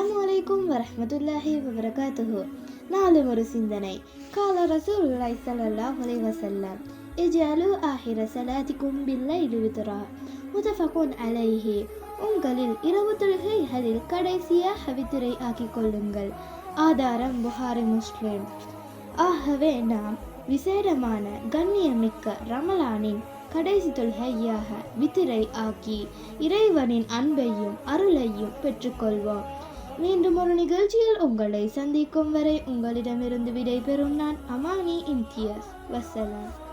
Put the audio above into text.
அஸ்லாம் வலைக்கும் வரமத்துல்லாஹி வபரகாத்துஹு. நாளும் ஒரு சிந்தனை. கால ரசூலுல்லாய் சல்லல்லாஹ் வலைவசல்லாம் இஜாலு ஆஹிர சலாதிக்கும் பில்லை இழுவித்துரா முதஃபகுன் அலைஹி உங்களில் இரவு தொழுகைகளில் கடைசியாக வித்திரை ஆக்கிக் கொள்ளுங்கள். ஆதாரம் புகாரி முஸ்லிம். ஆகவே நாம் விசேடமான கண்ணியமிக்க ரமலானின் கடைசி தொழுகையாக வித்திரை ஆக்கி இறைவனின் அன்பையும் அருளையும் பெற்றுக்கொள்வோம். மீண்டும் ஒரு நிகழ்ச்சியில் உங்களை சந்திக்கும் வரை உங்களிடமிருந்து விடைபெறும் நான் அமானி இம்தியாஸ். வசலாம்